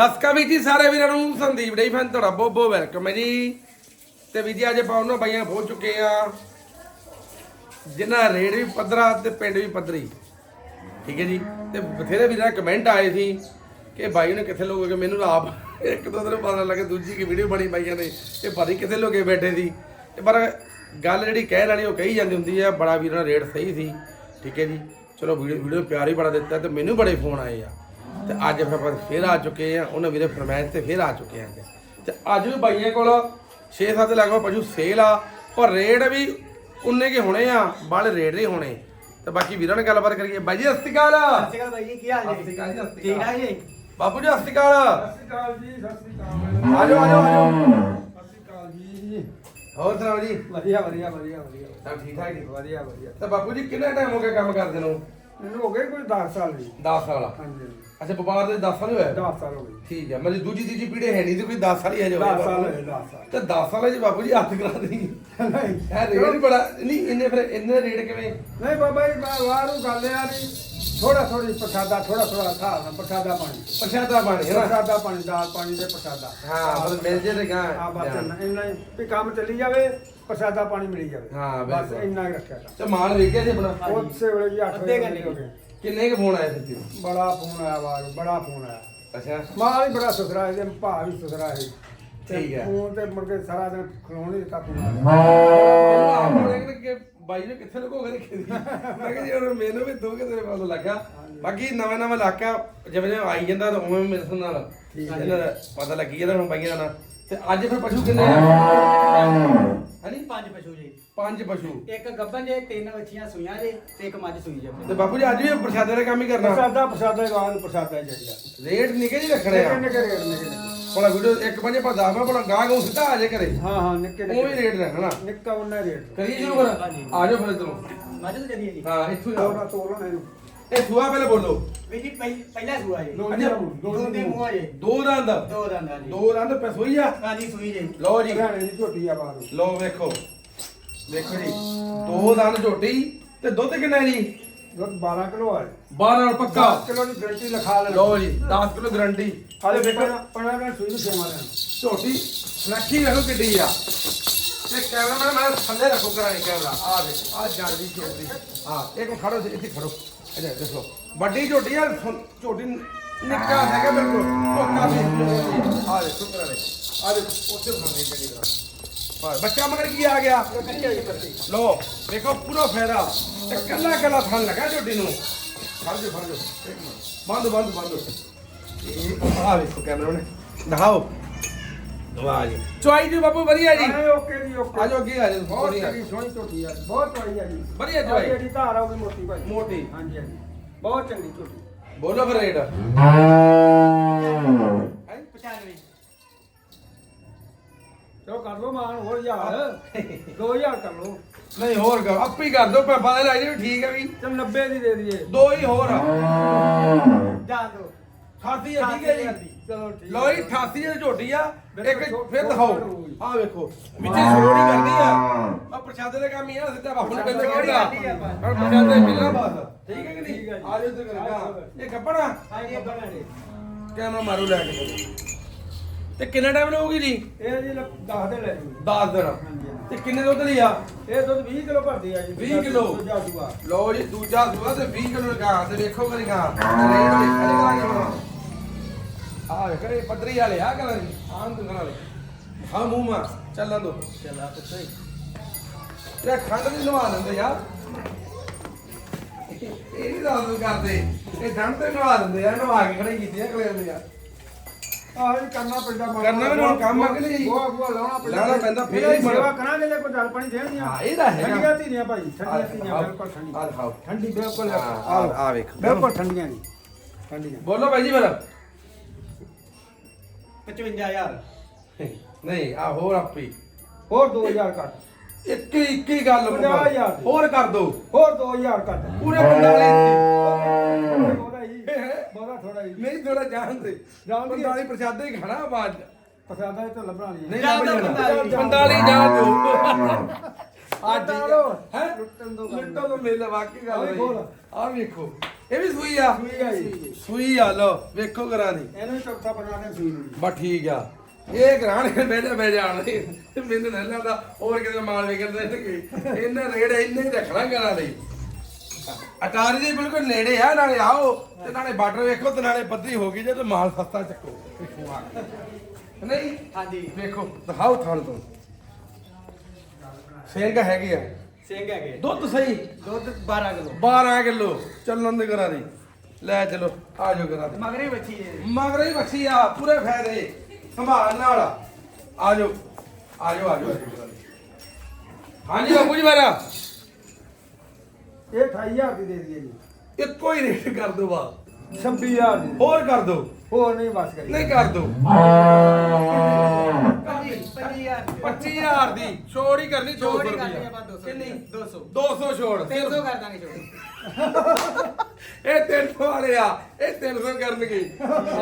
ਸਸਕਾ ਵੀ ਜੀ ਸਾਰੇ ਵੀਰਾਂ ਨੂੰ, ਸੰਦੀਪ ਡੇਈ ਫੈਨ ਤੁਹਾਡਾ ਬਹੁਤ ਬਹੁਤ ਵੈਲਕਮ ਹੈ ਜੀ। ਤੇ ਵੀ ਜੀ ਅੱਜ ਆਪਾਂ ਉਹਨਾਂ ਬਾਈਆਂ ਪਹੁੰਚ ਚੁੱਕੇ ਆ। ਜਿਨ੍ਹਾਂ ਰੇਡ ਵੀ ਪੱਧਰਾ ਤੇ ਪਿੰਡ ਵੀ ਪੱਧਰੀ। ਠੀਕ ਹੈ ਜੀ। ਤੇ ਬਥੇਰੇ ਵੀਰਾਂ ਕਮੈਂਟ ਆਏ ਸੀ ਕਿ ਬਾਈ ਨੇ ਕਿੱਥੇ ਲੋਗੇ ਮੈਨੂੰ ਤਾਂ ਆਪ ਇੱਕ ਦੋ ਦਿਨ ਪਤਾ ਲੱਗਾ, ਦੂਜੀ ਕੀ ਵੀਡੀਓ ਬਣੀ ਬਾਈਆਂ ਨੇ ਇਹ ਪਤਾ ਕਿੱਥੇ ਲੋਗੇ ਬੈਠੇ ਸੀ। ਤੇ ਪਰ ਗੱਲ ਜਿਹੜੀ ਕਹਿਣ ਵਾਲੀ ਉਹ ਕਹੀ ਜਾਂਦੀ ਹੁੰਦੀ ਹੈ ਬੜਾ ਵੀਰਾਂ ਦਾ ਰੇਟ ਸਹੀ ਸੀ। ਠੀਕ ਹੈ ਜੀ। ਚਲੋ ਵੀਡੀਓ ਵੀਡੀਓ ਪਿਆਰ ਹੀ ਬੜਾ ਦਿੱਤਾ ਤੇ ਮੈਨੂੰ ਬੜੇ ਫੋਨ ਆਏ ਆ। ਤੇ ਅੱਜ ਫਿਰ ਆਪਾਂ ਫੇਰ ਆ ਚੁੱਕੇ ਆ ਉਹਨਾਂ ਵੀਰੇ ਫਰਮਾਇਸ਼ ਤੇ ਫੇਰ ਆ ਚੁੱਕੇ ਆ। ਤੇ ਅੱਜ ਵੀ ਬਾਈਆਂ ਕੋਲ 6-7 ਲਗਭਗ ਪਸ਼ੂ ਸੇਲ ਆ ਪਰ ਰੇਟ ਵੀ ਉਨੇ ਕੇ ਹੋਣੇ ਆ ਬਾਲੇ ਰੇਟ ਨਹੀਂ ਹੋਣੇ। ਤੇ ਬਾਕੀ ਵੀਰਾਂ ਨਾਲ ਗੱਲਬਾਤ ਕਰੀਏ। ਬਾਈ ਜੀ ਬਾਈ ਕੀ ਹਾਲ ਜੀ ਬਾਪੂ ਜੀ ਸਤਿ ਸ਼੍ਰੀ ਅਕਾਲ। ਸਤਿ ਸ਼੍ਰੀ ਅਕਾਲ ਜੀ ਸਤਿ ਸ਼੍ਰੀ ਅਕਾਲ। ਆਜੋ ਆਜੋ ਜੀ। ਹੋਰ ਸੁਣਾਓ ਜੀ? ਵਧੀਆ ਵਧੀਆ ਵਧੀਆ ਵਧੀਆ। ਸਭ ਠੀਕ ਠਾਕ ਜੀ? ਵਧੀਆ ਵਧੀਆ। ਤੇ ਬਾਪੂ ਜੀ ਕਿੰਨਾ ਟਾਈਮ ਹੋ ਗਿਆ ਕੰਮ ਕਰਦੇ ਨੂੰ? ਮੈਨੂੰ ਹੋ ਗਏ ਕੋਈ 10 ਸਾਲ ਜੀ। 10 ਸਾਲ। ਹਾਂਜੀ ਅੱਛਾ ਵਪਾਰ ਦੇ 10 ਸਾਲ ਹੀ ਹੋਇਆ 10 ਸਾਲ ਹੋ ਗਏ। ਠੀਕ ਹੈ ਮਤਲਬ ਦੂਜੀ ਤੀਜੀ ਪੀੜ੍ਹੀ ਹੈ ਨਹੀਂ ਤੇ ਕੋਈ 10 ਸਾਲ ਹੀ ਹੈ ਜੋ 10 ਸਾਲ ਹੋਏ 10 ਸਾਲ। ਤੇ 10 ਸਾਲਾਂ 'ਚ ਬਾਪੂ ਜੀ ਹੱਥ ਕਰਾ ਦੇਣੀ ਨਹੀਂ। ਇਹ ਰੇਟ ਹੀ ਬੜਾ ਨਹੀਂ ਇੰਨੇ ਫਿਰ ਇੰਨੇ ਰੇਟ ਕਿਵੇਂ? ਨਹੀਂ ਬਾਬਾ ਜੀ ਮੈਂ ਵਾਰੂ ਗੱਲ ਆ ਵੀ ਥੋੜਾ ਥੋੜੀ ਪ੍ਰਸ਼ਾਦਾ ਥੋੜਾ ਥੋੜਾ ਖਾ ਨਾ ਪ੍ਰਸ਼ਾਦਾ ਪਾਣੀ। ਪ੍ਰਸ਼ਾਦਾ ਬਣ ਹੈ ਨਾ? ਪ੍ਰਸ਼ਾਦਾ ਪਾਣੀ ਦਾਲ ਪਾਣੀ ਦੇ ਪ੍ਰਸ਼ਾਦਾ। ਹਾਂ ਮਿਲ ਜੇ ਤੇ ਗਾਂ। ਆ ਬਸ ਇੰਨਾ ਇੰਨਾ ਹੀ ਵੀ ਕੰਮ ਚੱਲੀ ਜਾਵੇ। ਪ੍ਰਸ਼ਾਦਾ ਪਾਣੀ ਮਿਲੀ ਜਾਵੇ। ਹਾਂ, ਬਸ ਬਿਲਕੁਲ। ਇੰਨਾ ਹੀ ਰੱਖਿਆ ਤਾ। ਤੇ ਮਾਲ ਵੇਖਿਆ ਸੀ ਆਪਣਾ। ਉਸੇ ਵੇਲੇ ਜੀ 8 ਅੱਧੇ ਵਜੇ ਘੰਟੇ ਹੋ ਗਏ। ਕਿੰਨੇ ਕੁ ਫੋਨ ਆਏ ਸੱਚੀ ਬੜਾ ਫੋਨ ਆਇਆ ਵਾਰੂ ਬੜਾ ਫੋਨ ਆਇਆ। ਅੱਛਾ। ਮਾਲ ਹੀ ਬੜਾ ਸੁਥਰਾ ਹੈ ਤੇ ਭਾਅ ਵੀ ਸੁਥਰਾ ਹੈ ਠੀਕ ਹੈ। ਫੋਨ ਤੇ ਮੁੜ ਕੇ ਸਾਰਾ ਦਿਨ ਖਲੋਣ ਨਹੀਂ ਦਿੱਤਾ ਫੋਨ ਮੈਨੂੰ ਆਪ ਨੂੰ ਲੱਗਦਾ ਕਿ ਬਾਈ ਨੇ ਕਿੱਥੇ ਲੁਕੋ ਕੇ ਰੱਖੀ ਦੀ ਮੈਂ ਕਿਹਾ ਜੀ ਹੁਣ ਮੈਨੂੰ ਵੀ ਦੋ ਕਿਤੇ ਪਤਾ ਲੱਗਾ। ਬਾਕੀ ਨਵਾਂ ਨਵਾਂ ਇਲਾਕਾ ਜਿਵੇਂ ਜਿਵੇਂ ਆਈ ਜਾਂਦਾ ਤਾਂ ਉਵੇਂ ਮੇਰੇ ਨਾਲ ਇਹਨਾਂ ਦਾ ਪਤਾ ਲੱਗੀ ਜਾਂਦਾ ਹੁਣ ਬਾਈਆਂ ਦਾ ਤੇ ਅੱਜ ਫਿਰ ਪਸ਼ੂ ਕਿੰਨੇ ਆ? ਹਾਂਜੀ ਪੰਜ ਪਸ਼ੂ ਜੀ। ਪੰਜ ਪਸ਼ੂ। ਇੱਕ ਗੱਬਨ ਜੇ ਤਿੰਨ ਬੱਚੀਆਂ ਸੂਈਆਂ ਜੇ ਤੇ ਇੱਕ ਮੱਝ ਸੂਈ ਜੇ। ਤੇ ਬਾਪੂ ਜੀ ਅੱਜ ਵੀ ਪ੍ਰਸ਼ਾਦੇ ਦਾ ਕੰਮ ਹੀ ਕਰਨਾ। ਪ੍ਰਸਾਦਾ ਪ੍ਰਸਾਦਾ ਹੀ ਬਾਅਦ ਪ੍ਰਸਾਦਾ ਹੀ ਚਾਹੀਦਾ। ਰੇਟ ਨਿੱਕੇ ਜੀ ਰੱਖਣੇ ਆ। ਨਿੱਕੇ ਰੇਟ ਨਿੱਕੇ। ਭਲਾ ਵੀਡੀਓ ਇੱਕ ਪੰਜੇ ਪਰ ਦਾਵਾ ਭਲਾ ਗਾਂ ਗਾਂ ਸਿੱਧਾ ਆ ਜੇ ਕਰੇ ਹਾਂ ਹਾਂ ਨਿੱਕੇ ਉਵੇਂ ਹੀ ਨਿੱਕੇ ਰੇਟ ਰੱਖਣਾ। ਨਿੱਕਾ ਉਹਨਾਂ ਰੇਟ। ਕਰੀਏ ਸ਼ੁਰੂ ਕਰ ਆ ਜਾਓ ਫਿਰ ਇਧਰੋਂ। ਮੱਝ ਤਾਂ ਚੱਲੀਏ ਜੀ ਹਾਂ ਇੱਥੋਂ ਹੀ ਤੋੜਾ ਆਓ। ਇਹਨੂੰ। ਇਹ ਸੁਆ ਪਹਿਲੇ ਬੋਲੋ। ਵੀ ਜੀ ਪਹਿ- ਪਹਿਲਾ ਸੂਆ ਜੀ। ਦੋ ਅੱਛਾ, ਦੋ ਦੋਂਦੇ ਮੂੰਹ ਜੇ। ਦੋ ਦੰਦ। ਦੋ ਦੰਦਾਂ ਜੀ। ਦੋ ਦੰਦ ਪਸੋਈ ਆ? ਹਾਂਜੀ ਸੂਈ ਜੇ। ਲਓ ਜੀ। ਹਰਿਆਣੇ ਦੀ ਝੋਟੀ ਆ ਬਾਹਰ। ਲਓ ਵੇਖੋ। ਵੇਖੋ ਜੀ। ਦੋ ਦੰਦ ਝੋਟੀ। ਤੇ ਦੁੱਧ ਕਿੰਨਾ ਹੈ ਜੀ? ਦੁੱਧ 12 ਕਿਲੋ ਆ 12 ਨਾਲ ਪੱਕਾ। 10 ਕਿਲੋ ਦੀ ਗਰੰਟੀ ਲਿਖਾ ਲੈ ਲਓ ਜੀ 10 ਕਿਲੋ ਗਰੰਟੀ। ਹਾਲੇ ਵੇਖੋ। ਵੇਖੋ ਪਣਾ ਦਾ ਸੂਈ ਨੂੰ ਸੇਵਾ ਲੈਣ। ਝੋਟੀ ਸੁਨੱਖੀ ਵੇਖੋ ਕਿੱਡੀ ਆ। ਤੇ ਕੈਮਰਾਮੈਨ ਮੈਂ ਥੱਲੇ ਰੱਖੋ ਕਰਾਣੀ ਕੈਮਰਾ ਆ ਦੇਖ ਆ ਜਾਂਦੀ ਝੋਟੀ। ਹਾਂ ਇੱਕ ਮਿੰਟ ਖੜੋ ਇੱਥੇ ਖੜੋ। ਇੱਧਰ ਦੇਖੋ। ਵੱਡੀ ਝੋਟੀ ਆ ਝੋਟੀ ਨਿੱਕਾ ਹੈਗਾ, ਬਿਲਕੁਲ। ਕੋਕਾ ਵੀ ਆ ਦੇਖੋ। ਕਰਾਣੇ ਆ ਦੇਖੋ ਉੱਥੇ ਬਣਾਉਂਦੇ ਚੰਗੀ ਤਰ੍ਹਾਂ। ਬੱਚਾ ਮਗਰ ਕੀ ਆ ਗਿਆ? ਲੋ ਵੇਖੋ ਪੂਰਾ ਫਾਇਦਾ। ਤੇ ਕੱਲਾ ਕੱਲਾ ਥਣ ਲਗਾ ਝੋਟੀ ਨੂੰ। ਫੜ ਜੋ ਫੜ ਜੋ ਬੰਦ ਬੰਦ ਬੰਦ। ਇਹ, ਆ ਵੇਖੋ ਕੈਮਰਾਮੈਨ ਦਿਖਾਓ। ਵਾਹ ਜੀ। ਚੁਆਈ ਜੀ ਬਾਬੂ ਵਧੀਆ ਜੀ। ਆਏ ਓਕੇ ਜੀ ਓਕੇ। ਆ ਜਾਓ ਅੱਗੇ ਆ ਜਾਓ ਬਹੁਤ ਵਧੀਆ ਚੰਗੀ ਸੋਹਣੀ ਝੋਟੀ ਆ। ਬਹੁਤ ਆ ਜੀ। ਵਧੀਆ ਚੌੜੀ। ਜਿਹੜੀ ਧਾਰ ਆਉਗੀ ਮੋਟੀ ਭਾਈ। ਮੋਟੀ। ਹਾਂਜੀ ਹਾਂਜੀ। ਬਹੁਤ ਚੰਗੀ ਝੋਟੀ। ਬੋਲੋ ਫਿਰ ਰੇਟ। 95 ਚਲੋ ਕਰ ਲਓ ਮਾਨ ਹੋਰ ਯਾਰ 2000 ਕਰ ਲਓ। ਨਹੀਂ ਹੋਰ ਕਰ ਆਪੇ ਹੀ ਕਰ ਦੋ ਪੈਪਾ ਦੇ ਲੈ ਜੀ ਠੀਕ ਹੈ ਵੀ। ਚਲ 90 ਦੀ ਦੇ ਦਈਏ। ਦੋ ਹੀ ਹੋਰ ਜਾਣ ਦੋ। 88 ਹੈ ਠੀਕ ਹੈ ਜੀ ਚਲੋ ਠੀਕ ਲੋ ਜੀ 88 ਦੀ ਝੋਟੀ ਆ। ਇੱਕ ਫਿਰ ਦਿਖਾਓ। ਆਹ ਵੇਖੋ। ਵਿੱਚੇ ਸੋੜੀ ਕਰਦੀ ਆ। ਆ ਪ੍ਰਸ਼ਾਦੇ ਦਾ ਕੰਮ ਹੀ ਆ ਸਿੱਧਾ ਬਾਪੂ ਨੂੰ ਕਹਿੰਦੇ ਕਿਹੜਾ? ਆ। ਪਰ ਪ੍ਰਸ਼ਾਦੇ ਮਿਲਣਾ ਬਸ। ਠੀਕ ਹੈ ਕਿ ਨਹੀਂ। ਆ ਜਾਓ ਤੇ ਕਰੇਗਾ ਇਹ ਗੱਪਣਾ ਹਾਂਜੀ ਇਹ ਬਣਾਣੇ ਕੈਮਰਾ ਮਾਰੂ ਲੈ ਕੇ। ਤੇ ਕਿੰਨਾ ਟਾਈਮ ਲਊਗੀ ਜੀ? ਇਹ ਜੀ 10 ਦੇ ਲੈ ਜੂ 10 ਦਿਨ। ਤੇ ਕਿੰਨੇ ਦੁੱਧ ਲਈ ਆ? ਇਹ ਦੁੱਧ 20 ਕਿਲੋ ਭਰਦੀ ਆ ਜੀ। 20 ਕਿਲੋ। ਦੂਜਾ ਸੂਆ। ਲਓ ਜੀ ਦੂਜਾ ਦੂਆ ਤੇ 20 ਕਿਲੋ ਲਗਾ। ਤੇ ਵੇਖੋ ਮੇਰੀ ਗਾਂ। ਰੇਟ ਦੇਖਾ ਲਗਾ ਆ ਵੇਖ ਇਹ ਪੱਧਰੀ ਵਾਲੇ ਆ ਕਲਰ ਦੀ ਆਨ ਦੁਕਾਨ ਵਾਲੇ। ਹਾਂ ਮੂੰਹ ਮਾ ਚੱਲਣ ਦੋ। ਚੱਲਾ ਪੁੱਤ ਇਹ ਠੰਡ ਦੀ ਨਵਾ ਦਿੰਦੇ ਯਾਰ। ਇਹ ਨਹੀਂ ਦੱਸ ਕਰਦੇ। ਇਹ ਠੰਡ ਤੇ ਨਵਾ ਦਿੰਦੇ ਆ ਨਵਾ ਕੇ ਖੜੇ ਕੀਤੀਆਂ ਕਲੇਰ ਦੇ ਯਾਰ। ਆਹ ਜੀ ਕਰਨਾ ਪੈਂਦਾ ਮਾੜਾ ਕਰਨਾ ਵੀ ਹੁਣ ਕੰਮ ਆ ਕਿ ਨਹੀਂ? ਗੋਹਾ ਗੋਹਾ ਲਾਉਣਾ ਪੈਂਦਾ। ਲਾਉਣਾ ਪੈਂਦਾ, ਫੇਰ ਇਹਦੀ ਹੀ ਬਣ- ਸੇਵਾ ਕਰਾਂਗੇ ਲੈ ਕੋਈ ਜਲ ਪਾਣੀ ਦੇਣਗੀਆਂ ਹਾਂ, ਇਹ ਤਾਂ ਹੈਗਾ। ਠੰਡੀਆਂ ਧੀਆਂ ਭਾਈ ਠੰਡੀਆਂ ਆਹ ਧੀਆਂ ਬਿਲਕੁਲ ਠੰਡੀ ਬਿਲਕੁਲ ਵੇਖੋ। ਬਿਲਕੁਲ ਠੰਡੀਆਂ ਠੰਡੀਆਂ। ਬੋਲੋ ਭਾਈ ਜੀ ਫਿਰ। 55000 ਨਹੀਂ ਆ ਹੋਰ ਆਪੀ ਹੋਰ 2000 ਕੱਟ ਇੱਕ ਹੀ ਇੱਕ ਹੀ ਗੱਲ ਮੁਕਾ। ਪੰਜਾਹ ਹਜ਼ਾਰ ਦੀ। ਹੋਰ ਕਰ ਦੋ ਹੋਰ 2000 ਕੱਟ ਪੂਰੇ 45 ਬਹੁਤਾ ਹੀ ਬਹੁਤਾ ਥੋੜਾ ਹੀ ਨਹੀਂ ਥੋੜਾ ਜਾਣ ਦੇ ਜਾਣ ਦੇ। 45 ਪ੍ਰਸ਼ਾਦੇ ਹੀ ਖਾਣਾ ਬਾਅਦ ਚ। ਪਸਾਦਾ ਇਹ ਤਾਂ ਲੱਭਣਾ ਨਹੀਂ ਨਹੀਂ ਲੱਭ ਜਾਣਾ। 45 45 ਜਾਣ ਦੋ ਆ ਲੁੱਟਣ। ਹੈ ਲੁੱਟਣ ਦਿਓ ਗੱਲ। ਲੁੱਟੋ ਤੋਂ ਮੇਲਾ ਵਾਕਈ ਗੱਲ। ਆ ਵੇਖੋ ਇਹ ਵੀ ਸੂਈ ਆ। ਸੂਈ ਆ ਜੀ। ਸੂਈ ਆ ਲੋ ਵੇਖੋ ਕਰਾਂ ਦੀ ਇਹਨੂੰ ਚੌਥਾ ਬਣਾਉਣੇ ਸੂਈ ਨੂੰ ਬਸ ਠੀਕ ਆ। ਇਹ ਗਰਾਣ ਬੈਠੇ ਬੈ ਜਾਣ ਮੈਨੂੰ ਨਹੀਂ ਲੱਗਦਾ ਹੋਰ ਕਿਤੇ ਮਾਲ ਵੇਚਦੇ ਨੇ ਇਹਨਾਂ ਰੇੜ ਇੰਨੇ ਹੀ ਰੱਖਣਾ ਕਰਾਂ ਲਈ। ਅਟਾਰੀ ਦੇ ਬਿਲਕੁਲ ਨੇੜੇ ਆ ਨਾਲੇ ਆਓ ਤੇ ਨਾਲੇ ਬਾਰਡਰ ਵੇਖੋ ਤੇ ਨਾਲੇ ਪੱਧਰੀ ਹੋ ਗਈ ਜੇ ਤੇ ਮਾਲ ਸਸਤਾ ਚੱਕੋ। ਨਹੀਂ? ਹਾਂਜੀ। ਵੇਖੋ ਦਿਖਾਓ ਥਣ ਤੋਂ। ਸਿੰਘ ਹੈਗੇ ਆ। ਸਿੰਘ ਹੈਗੇ। ਦੁੱਧ ਸਹੀ? ਦੁੱਧ 12 ਕਿਲੋ। 12 ਕਿਲੋ। ਚੱਲਣ ਦੇ ਕਰਾਂ ਦੀ। ਲੈ ਚਲੋ ਆ ਜਾਓ ਕਰਾਂ ਦੀ। ਮਗਰੇ ਬੱਚੀ ਹੈ ਮਗਰ ਹੀ ਆ ਪੂਰੇ ਫਾਇਦੇ। ਸੰਭਾਲ ਨਾਲ। ਆ ਜਾਓ ਆ ਜਾਓ ਆ ਜਾਓ ਹਾਂਜੀ ਬਾਪੂ ਜੀ ਮੇਰਾ ਇਹ 28000 ਦੀ ਦੇ ਦਈਏ ਜੀ। ਇੱਕੋ ਹੀ ਰੇਟ ਕਰ ਦੋ ਬਾ 26000 ਦੀ ਹੋਰ ਕਰ ਦੋ। ਹੋਰ ਨਹੀਂ ਬਸ ਕਰੀ ਨਹੀਂ ਕਰ ਦੋ। 25000 25000 ਦੀ। ਛੋੜ ਹੀ ਕਰਨੀ 200 ਛੋੜ ਹੀ ਰੁਪਏ ਕਰਨੀ ਆਪਾਂ 200 ਕਿੰਨੀ 200 200 ਛੋੜ 300 ਕਰ ਦਾਂਗੇ ਛੋੜ। ਇਹ 300 ਵਾਲੇ ਆ ਇਹ 300 ਕਰਨਗੇ।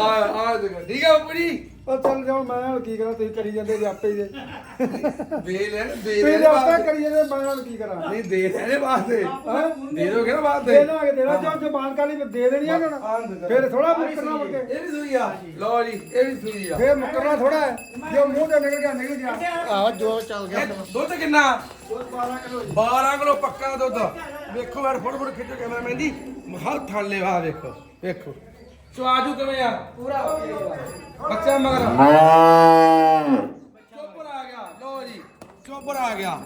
ਆ ਆ ਦੇਖੋ ਠੀਕ ਆ ਬਾਪੂ ਜੀ? ਉਹ ਚੱਲ ਜਾਓ ਮੈਂ ਹੁਣ ਕੀ ਕਰਾਂ ਤੁਸੀਂ ਕਰੀ ਜਾਂਦੇ ਜੀ ਆਪੇ ਹੀ ਦੇ ਦੇ ਲੈਣ ਦੇ ਤੁਸੀਂ ਲੈਣ ਤਾਂ ਆਪੇ ਵਾਸਤੇ। ਕਰੀ ਜਾਂਦੇ ਮੈਂ ਹੁਣ ਕੀ ਕਰਾਂ? ਨਹੀਂ ਦੇ ਲੈਣੇ ਵਾਸਤੇ ਹੈਂ? ਦੇ। ਦੋਗੇ ਨਾ ਬਾਅਦ ਦੇ। ਦੇ ਦਾਂਗੇ ਦੇ ਦਾਂਗੇ ਜੋ ਜ਼ਬਾਨ ਕਾਲੀ ਦੇ ਦੇਣੀ ਆ ਦੇ ਦੇ। ਫਿਰ ਥੋੜਾ ਮੁੱਕਰਨਾ ਮੁੜ ਕੇ। ਇਹ ਵੀ ਸੂਈ ਆ। ਲਓ ਜੀ ਇਹ ਵੀ ਸੂਈ ਆ। ਫਿਰ ਮੁੱਕਰਨਾ ਥੋੜਾ ਹੈ। ਜੋ ਮੂੰਹ ਤੇ ਨਿਕਲ ਗਿਆ ਨਿਕਲ ਗਿਆ। ਆਹ ਜੋ ਚੱਲ ਇਹ ਦੁੱਧ ਕਿੰਨਾ? ਦੁੱਧ 12 ਕਿਲੋ 12 ਕਿਲੋ ਪੱਕਾ ਦੁੱਧ। ਵੇਖੋ ਯਾਰ ਫੁੱਟ ਫੁੱਟ ਖਿੱਚੋ ਕੈਮਰਾਮੈਨ ਜੀ ਹਰ ਥਾਲੇ ਵਾ ਵੇਖੋ ਵੇਖੋ। ਚਵਾਜੂ ਕਿਵੇਂ ਆ? ਪੂਰਾ ਬੱਚਾ ਮਗਰ। ਚੋਪਰ ਆ ਗਿਆ। ਲਓ ਜੀ ਚੋਪਰ ਆ ਗਿਆ।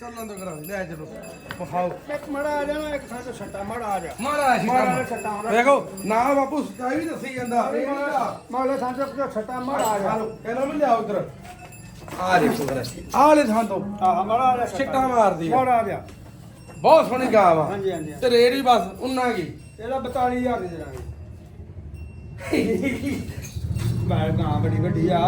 ਚੱਲਣ ਤੋਂ ਕਰਾਂ ਲੈ ਚਲੋ। ਵਿਖਾਓ ਇੱਕ ਮੜਾ ਆ ਜਾਣਾ ਇੱਕ ਤੋਂ ਛੱਟਾ ਮੜਾ ਆ ਜਾ। ਮਾਰਾ ਸੀ ਮਾੜਾ ਕੰਮ। ਛੱਟਾ। ਵੇਖੋ ਨਾ ਬਾਪੂ ਸਚਾਈ ਵੀ ਦੱਸੀ ਜਾਂਦਾ। ਇਹ ਮਾਲੇ ਥਾਂ ਤੋਂ ਛੱਟਾ ਮੜਾ ਆ ਜਾ। ਕਹਿੰਦਾ ਮੈਂ ਲਿਆਓ ਉਧਰ। ਆ ਦੇਖੋ ਕਰਾਂ ਆ ਲੈ ਥਾਂ ਤੋਂ। ਆਹ ਮੜਾ ਆ ਜਾ ਛਿੱਟਾ ਮਾਰਦੀ ਆ। ਮੜਾ ਆ ਜਾ। ਬਹੁਤ ਸੋਹਣੀ ਗਾਂ ਵਾ। ਹਾਂਜੀ ਹਾਂਜੀ ਤੇ ਰੇਟ ਵੀ ਬਸ ਉਨਾ ਕੀ। ਇਹਦਾ 42000 ਦੀ ਦੇਣਾਗੇ ਮੈਂ ਗਾਂ ਬੜੀ ਵੱਡੀ ਆ।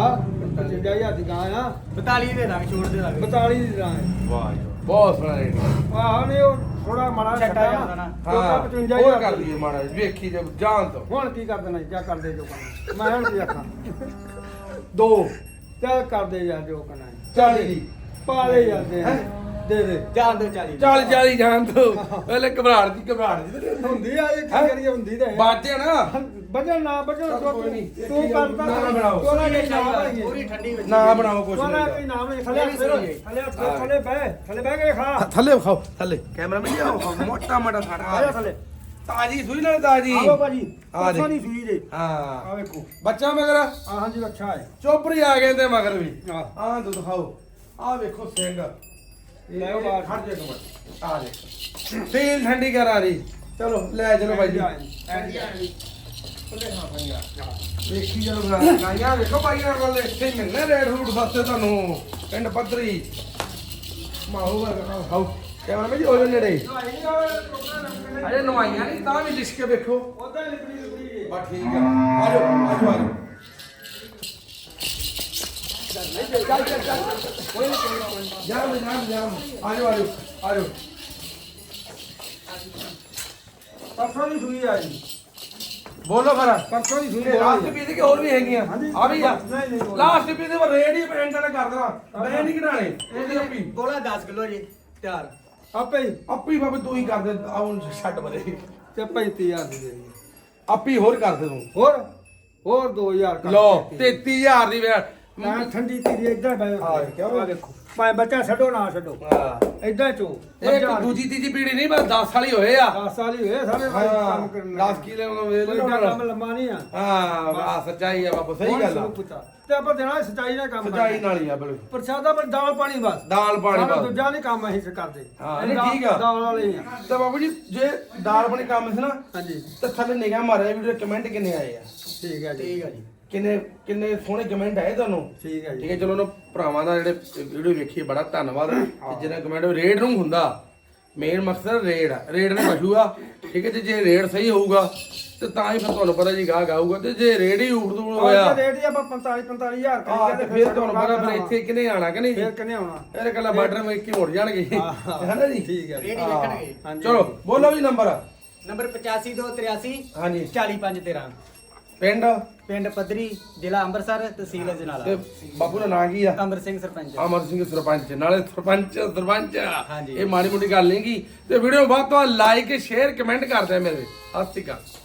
55000 ਦੀ ਗਾਂ ਆ। 42 ਦੇ ਦਾਂਗੇ ਛੋੜ ਦੇ ਦਾਂਗੇ। 42 ਦੀ ਦੇਣਾਗੇ ਵਾਹ ਬਹੁਤ ਸੋਹਣਾ ਰੇਟ ਆਹ ਨਹੀਂ ਉਹ ਥੋੜਾ ਮਾੜਾ ਛੱਟਾ ਛੱਟਾ ਜਾਂਦਾ ਨਾ। ਹਾਂ 55000 ਹੋਰ ਕਰ ਲਈਏ ਮਾੜਾ ਜਿਹਾ, ਵੇਖੀ ਜੇ ਜਾਣ ਤੋਂ ਹੁਣ ਕੀ ਕਰ ਦੇਣਾ ਜਾਂ ਕਰਦੇ ਜੋ ਕਰਨਾ। ਮੈਂ ਹੁਣ ਕੀ ਆਖਾਂ? ਦੋ। ਚੱਲ ਕਰਦੇ ਯਾਰ ਜੋ ਕਰਨਾ ਹੈ। 40 ਦੀ ਪਾ ਦੇ। ਯਾਰ ਦੇ ਹੈਂ? ਦੇ ਦੇ ਜਾਣ ਦੋ। 40 40 40 ਜਾਣ ਤੋਂ ਪਹਿਲੇ ਘਬਰਾਹਟ ਦੀ ਘਬਰਾਹਟ ਦੀ ਹੁੰਦੀ ਆ ਇਹ? ਕੀ ਕਰੀਏ ਹੁੰਦੀ ਤਾਂ ਹੈ। ਬਾਜੇ ਨਾ ਬਜਣ ਨਾ ਬਜਣ ਚੱਲ ਕੋਈ ਨੀ। ਤੂੰ ਕਰਦਾ ਨਾ ਬਣਾਓ। ਤੋਲਾ ਕੇ ਨਾ ਪੂਰੀ ਬਣਾਈਏ ਠੰਡੀ ਬੱਚੀ ਨਾ ਬਣਾਓ ਕੁਛ ਤੋਲਾ ਕੋਈ ਨਹੀਂ ਨਾਮ ਨਹੀਂ ਥੱਲੇ ਥੱਲੇ ਥੱਲੇ ਥੱਲੇ ਬਹਿ ਥੱਲੇ ਬਹਿ ਕੇ ਖਾ। ਥੱਲੇ ਵਿਖਾਓ ਥੱਲੇ। ਕੈਮਰਾ ਮੈਂ ਲਿਆਓ ਮੋਟਾ ਮੋਟਾ ਆ ਜਾ ਸਾਡਾ ਥੱਲੇ। ਤਾਜੀ ਸੂਈ ਨਾਲ ਤਾਜੀ। ਆਓ ਭਾਜੀ ਆ ਦੇ। ਪਰਸੋਂ ਦੀ ਸੂਈ ਦੇ ਹਾਂ। ਆ ਵੇਖੋ। ਬੱਚਾ ਮਗਰ। ਆ ਹਾਂਜੀ ਅੱਛਾ ਹੈ। ਚੋਪਰੀ ਆ ਗਏ ਤੇ ਮਗਰ ਵੀ। ਆ ਆਹ ਦੋ ਦਿਖਾਓ ਆਹ ਵੇਖੋ ਸਿੰਘ ਲੈ ਆਓ ਬਾਹਰ। ਖੜ ਜਾ ਇੱਕ ਆ ਦੇਖ ਤੇਲ ਠੰਡੀ ਕਰਾ ਰਹੀ। ਚਲੋ ਲੈ ਚਲੋ ਬਾਈ ਜੀ। ਵੇਖੀ ਚਲੋ ਗਾਈਆਂ ਵੇਖੋ ਬਾਈਆਂ ਕੋਲ ਇੱਥੇ ਮਿਲਨੇ ਰੇਡ ਰੂਟ ਸਸਤੇ ਤੁਹਾਨੂੰ। ਪਿੰਡ ਪੱਧਰੀ। ਮਾਹੂ ਵਰਗਾ ਹਾਉ ਕੈਮਰਾ ਮੈਂ ਜੀ ਹੋ ਜਾ ਨੇੜੇ। ਅਜੇ ਨਵਾਈਆਂ ਨਹੀਂ ਤਾਂ ਵੀ ਲਿਖ ਕੇ ਵੇਖੋ। ਉਹਦਾ ਲਿਪੜੀ ਲਿਪੜੀ ਬਾ ਠੀਕ ਆ ਆ ਜਾਓ ਆ ਜਾਓ ਆ ਜਾਓ ਜਾਮ ਜਾਮ ਜਾਮ ਆ ਜਾਓ ਆ ਜਾਓ ਆ ਜਾਓ ਪਰਸੋਂ ਦੀ ਸੂਈ ਆ ਜੀ ਬੋਲੋ ਫਿਰ ਪਰਸੋਂ ਦੀ ਸੂਈ ਤੇ ਲਾਸਟ ਪੀਸ ਕਿ ਹੋਰ ਵੀ ਹੈਗੀਆਂ। ਆ ਵੀ ਆ। ਨਹੀਂ, ਨਹੀਂ, ਬੋਲੋ। ਲਾਸਟ ਪੀਸ ਦੇ ਰੇਡ ਹੀ ਪੈਂਟ ਵਾਲਾ ਕਰ ਦੇਣਾ। ਮੈਂ ਨਹੀਂ ਘਟਾਣੇ ਇਹਦੀ ਆਪੀ। ਗੋਲਾ 10 ਕਿਲੋ ਜੀ ਤਿਆਰ। ਆਪੇ ਹੀ ਆਪੀ ਬਾਬੇ ਤੂੰ ਹੀ ਕਰ ਦੇ ਆਉਂ ਛੱਡ ਬਲੇ ਤੇ 35000 ਦੀ ਦੇ ਦੀ ਆਪੀ ਹੋਰ ਕਰ ਦੇ ਤੂੰ। ਹੋਰ? ਹੋਰ 2000 ਕਰ ਲੋ ਦਿੱਤੀ। 33000 ਦੀ ਵੇ ਮੈਂ ਠੰਡੀ ਤੀਰੀ ਇੱਧਰ ਬੈ ਹਾਂ, ਕਿਉਂ? ਆ ਦੇਖੋ। ਭਾਵੇਂ ਬੱਚਾ ਛੱਡੋ ਨਾ ਛੱਡੋ। ਹਾਂ। ਇੱਧਰ ਚੋ। ਇਹ ਕੋਈ ਦੂਜੀ ਤੀਜੀ ਪੀੜੀ ਨਹੀਂ ਬਸ 10 ਸਾਲੀ ਹੋਏ ਆ। 10 ਸਾਲ ਹੀ ਹੋਏ ਸਾਰੇ ਹਾਂ ਕੰਮ ਕਰਨ 10 ਕਿਲੇ ਉਹ ਵੇਲੇ ਕੋਈ ਏਡਾ ਕੰਮ ਲੰਮਾ ਨਹੀਂ ਆ। ਹਾਂ ਵਾਹ ਸੱਚਾਈ ਆ ਬਾਬਾ ਸਹੀ ਗੱਲ ਆ। ਤੇ ਆਪਾਂ ਦੇਣਾ ਸਚਾਈ ਨਾਲ ਕੰਮ ਸੱਚਾਈ ਨਾਲ ਹੀ ਆ ਬਿਲਕੁਲ। ਪ੍ਰਸ਼ਾਦਾ ਪਰ ਦਾਲ ਪਾਣੀ ਬਸ। ਦਾਲ ਪਾਣੀ ਬਸ। ਦੂਜਾ ਨਹੀਂ ਕੰਮ ਅਸੀਂ ਕਰਦੇ। ਹਾਂ, ਨਹੀਂ, ਦਾਲ- ਠੀਕ ਆ। ਦਾਲ ਵਾਲੇ ਹੀ ਆ। ਤੇ ਬਾਬੂ ਜੀ ਜੇ ਦਾਲ ਬਣੀ ਕੰਮ ਸੀ ਨਾ ਹਾਂਜੀ। ਤੇ ਥੱਲੇ ਨਿਗਾਹ ਮਾਰਿਆ ਵੀਡੀਓ ਕਮੈਂਟ ਕਿੰਨੇ ਆਏ ਆ? ਠੀਕ ਹੈ ਜੀ। ਠੀਕ ਆ ਜੀ। ਕਿੰਨੇ ਕਿੰਨੇ ਸੋਹਣੇ ਕਮੈਂਟ ਆਏ ਤੁਹਾਨੂੰ? ਠੀਕ ਹੈ ਠੀਕ ਹੈ ਚਲੋ ਨਾ ਭਰਾਵਾਂ ਦਾ ਜਿਹੜੇ ਵੀਡੀਓ ਵੇਖੀ ਬੜਾ ਧੰਨਵਾਦ। ਜਿਹਨਾਂ ਕਮੈਂਟ ਰੇਡ ਨੂੰ ਹੁੰਦਾ। ਮੇਨ ਮਕਸਦ ਰੇਡ ਆ। ਰੇਡ ਨੇ ਪਸ਼ੂ ਆ। ਠੀਕ ਹੈ ਤੇ ਜੇ ਰੇਡ ਸਹੀ ਹੋਊਗਾ ਤੇ ਤਾਂ ਹੀ ਫਿਰ ਤੁਹਾਨੂੰ ਪਤਾ ਜੀ ਗਾਹ ਗਾਊਗਾ। ਤੇ ਜੇ ਰੇਡ ਹੀ ਉੜਦੂ ਹੋਇਆ ਅੱਜ ਰੇਟ ਹੀ ਆਪਾਂ 45 45000 ਆ ਕਰੀ ਤੇ ਫਿਰ ਤੁਹਾਨੂੰ ਪਤਾ ਫਿਰ ਇੱਥੇ ਕਿਨੇ ਆਣਾ ਕਿ ਨਹੀਂ? ਫਿਰ ਕਿੰਨੇ ਆਉਣਾ? ਇਹਦੇ ਕੱਲਾ ਬਾਰਡਰ ਵਿੱਚ ਕੀ ਮੁੜ ਜਾਣਗੇ। ਹਾਂ। ਹੈ। ਨਾ ਜੀ? ਠੀਕ ਹੈ ਵੇਖਣਗੇ। ਹਾਂਜੀ। ਚਲੋ ਬੋਲੋ ਜੀ ਨੰਬਰ ਨੰਬਰ 8523 ਹਾਂਜੀ। 40513 ਪਿੰਡ? ਪਿੰਡ ਪੱਧਰੀ ਜ਼ਿਲ੍ਹਾ ਅੰਮ੍ਰਿਤਸਰ ਤਹਿਸੀਲ ਤੇ ਅਜਨਾਲਾ ਬਾਪੂ ਦਾ ਨਾਂ ਕੀ ਆ? ਅਮਰ ਸਿੰਘ ਸਰਪੰਚ। ਅਮਰ ਸਿੰਘ ਸਰਪੰਚ ਨਾਲੇ ਸਰਪੰਚ ਸਰਪੰਚ। ਇਹ ਮਾੜੀ ਮੋਟੀ ਗੱਲ ਨਹੀਂ ਗੀ। ਤੇ ਵੀਡੀਓ ਵੱਧ ਤੋਂ ਲਾਈਕ ਸ਼ੇਅਰ ਕਮੈਂਟ ਕਰਦੇ ਮੇਰੇ। ਸਤਿ ਸ਼੍ਰੀ ਅਕਾਲ।